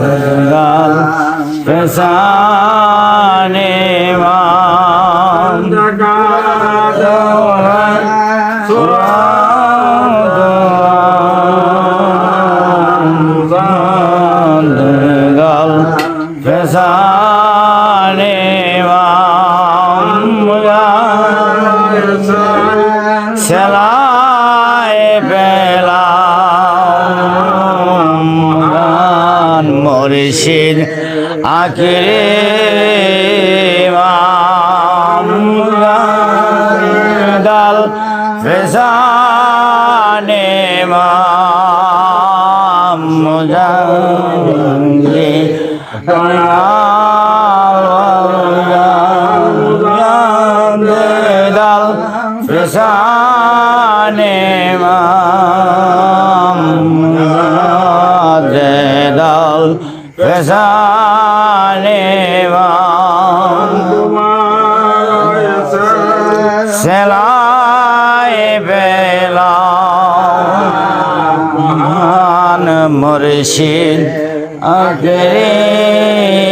गंगाल फसाने फसाने वाम सलाए पे পেলাম মরিষিদ আকিরে দাল ফেসানে মুজাঙ্গি দাল ফেসানে দাল ফেসানে সেলাই মহান মুর্শিদ আগ্রে মা